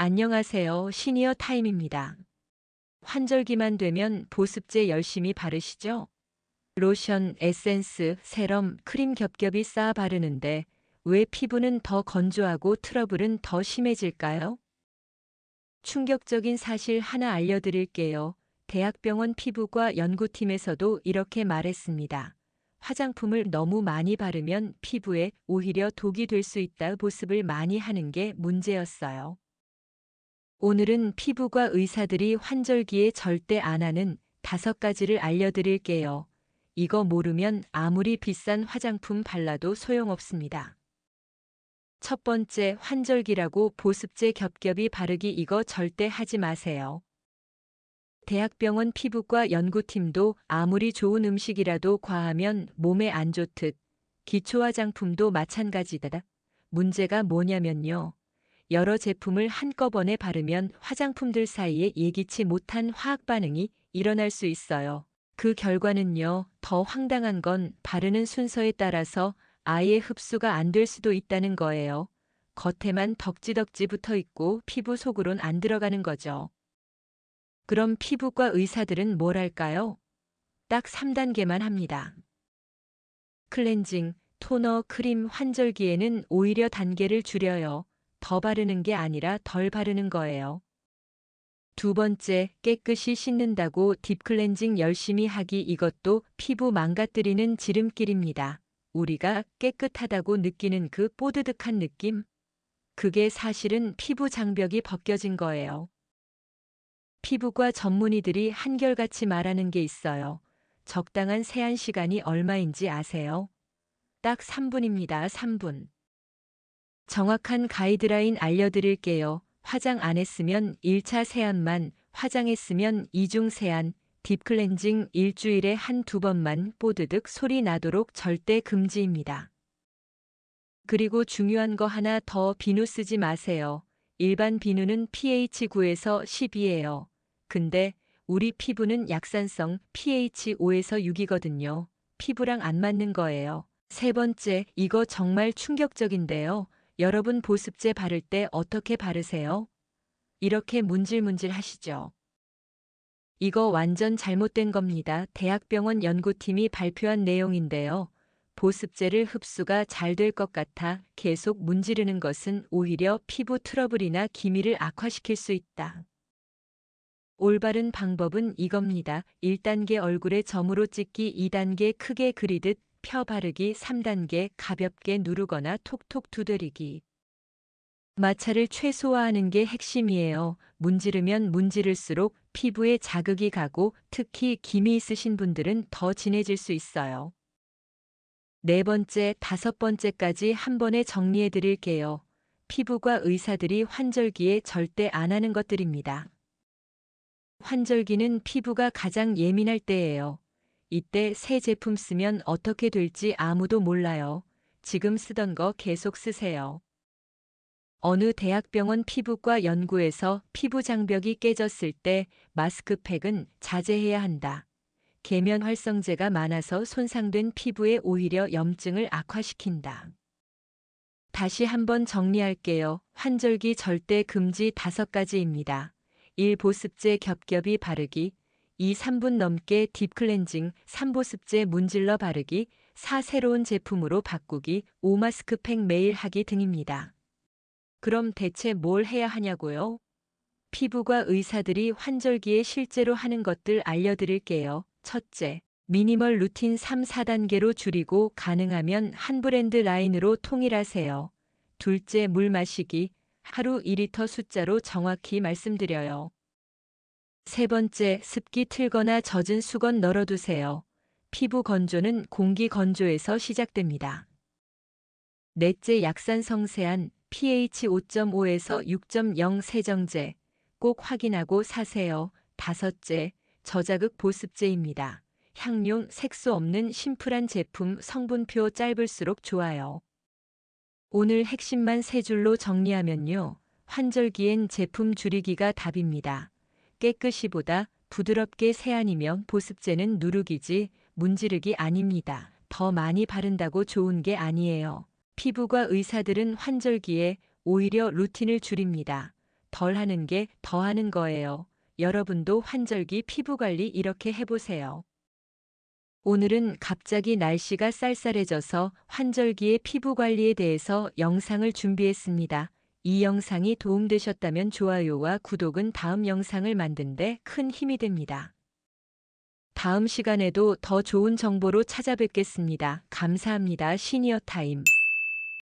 안녕하세요. 시니어 타임입니다. 환절기만 되면 보습제 열심히 바르시죠? 로션, 에센스, 세럼, 크림 겹겹이 쌓아 바르는데 왜 피부는 더 건조하고 트러블은 더 심해질까요? 충격적인 사실 하나 알려드릴게요. 대학병원 피부과 연구팀에서도 이렇게 말했습니다. 화장품을 너무 많이 바르면 피부에 오히려 독이 될 수 있다 보습을 많이 하는 게 문제였어요. 오늘은 피부과 의사들이 환절기에 절대 안 하는 다섯 가지를 알려드릴게요. 이거 모르면 아무리 비싼 화장품 발라도 소용없습니다. 첫 번째, 환절기라고 보습제 겹겹이 바르기 이거 절대 하지 마세요. 대학병원 피부과 연구팀도 아무리 좋은 음식이라도 과하면 몸에 안 좋듯 기초 화장품도 마찬가지다. 문제가 뭐냐면요. 여러 제품을 한꺼번에 바르면 화장품들 사이에 예기치 못한 화학 반응이 일어날 수 있어요. 그 결과는요, 더 황당한 건 바르는 순서에 따라서 아예 흡수가 안 될 수도 있다는 거예요. 겉에만 덕지덕지 붙어 있고 피부 속으론 안 들어가는 거죠. 그럼 피부과 의사들은 뭘 할까요? 딱 3단계만 합니다. 클렌징, 토너, 크림, 환절기에는 오히려 단계를 줄여요. 더 바르는 게 아니라 덜 바르는 거예요. 두 번째, 깨끗이 씻는다고 딥클렌징 열심히 하기 이것도 피부 망가뜨리는 지름길입니다. 우리가 깨끗하다고 느끼는 그 뽀드득한 느낌? 그게 사실은 피부 장벽이 벗겨진 거예요. 피부과 전문의들이 한결같이 말하는 게 있어요. 적당한 세안 시간이 얼마인지 아세요? 딱 3분입니다. 3분. 정확한 가이드라인 알려드릴게요. 화장 안 했으면 1차 세안만, 화장했으면 2중 세안, 딥클렌징 일주일에 한 두 번만 뽀드득 소리 나도록 절대 금지입니다. 그리고 중요한 거 하나 더 비누 쓰지 마세요. 일반 비누는 pH 9에서 10이에요. 근데 우리 피부는 약산성 pH 5에서 6이거든요. 피부랑 안 맞는 거예요. 세 번째, 이거 정말 충격적인데요. 여러분 보습제 바를 때 어떻게 바르세요? 이렇게 문질문질 하시죠. 이거 완전 잘못된 겁니다. 대학병원 연구팀이 발표한 내용인데요. 보습제를 흡수가 잘 될 것 같아 계속 문지르는 것은 오히려 피부 트러블이나 기미를 악화시킬 수 있다. 올바른 방법은 이겁니다. 1단계 얼굴에 점으로 찍기 2단계 크게 그리듯 펴 바르기 3단계 가볍게 누르거나 톡톡 두드리기. 마찰을 최소화하는 게 핵심이에요. 문지르면 문지를수록 피부에 자극이 가고 특히 기미 있으신 분들은 더 진해질 수 있어요. 네 번째, 다섯 번째까지 한 번에 정리해 드릴게요. 피부과 의사들이 환절기에 절대 안 하는 것들입니다. 환절기는 피부가 가장 예민할 때예요. 이때 새 제품 쓰면 어떻게 될지 아무도 몰라요. 지금 쓰던 거 계속 쓰세요. 어느 대학병원 피부과 연구에서 피부 장벽이 깨졌을 때 마스크팩은 자제해야 한다. 계면 활성제가 많아서 손상된 피부에 오히려 염증을 악화시킨다. 다시 한번 정리할게요. 환절기 절대 금지 다섯 가지입니다. 1. 보습제 겹겹이 바르기 2. 3분 넘게 딥클렌징 3. 보습제 문질러 바르기 4. 새로운 제품으로 바꾸기 5. 마스크팩 매일 하기 등입니다. 그럼 대체 뭘 해야 하냐고요? 피부과 의사들이 환절기에 실제로 하는 것들 알려드릴게요. 첫째, 미니멀 루틴 3, 4단계로 줄이고 가능하면 한 브랜드 라인으로 통일하세요. 둘째, 물 마시기. 하루 2리터 숫자로 정확히 말씀드려요. 세 번째, 습기 틀거나 젖은 수건 널어두세요. 피부 건조는 공기 건조에서 시작됩니다. 넷째, 약산 성세안, pH 5.5에서 6.0 세정제. 꼭 확인하고 사세요. 다섯째, 저자극 보습제입니다. 향용, 색소 없는 심플한 제품 성분표 짧을수록 좋아요. 오늘 핵심만 세 줄로 정리하면요. 환절기엔 제품 줄이기가 답입니다. 깨끗이보다 부드럽게 세안이면 보습제는 누르기지 문지르기 아닙니다. 더 많이 바른다고 좋은 게 아니에요. 피부과 의사들은 환절기에 오히려 루틴을 줄입니다. 덜 하는 게 더 하는 거예요. 여러분도 환절기 피부 관리 이렇게 해보세요. 오늘은 갑자기 날씨가 쌀쌀해져서 환절기의 피부 관리에 대해서 영상을 준비했습니다. 이 영상이 도움되셨다면 좋아요와 구독은 다음 영상을 만든데 큰 힘이 됩니다. 다음 시간에도 더 좋은 정보로 찾아뵙겠습니다. 감사합니다. 시니어 타임.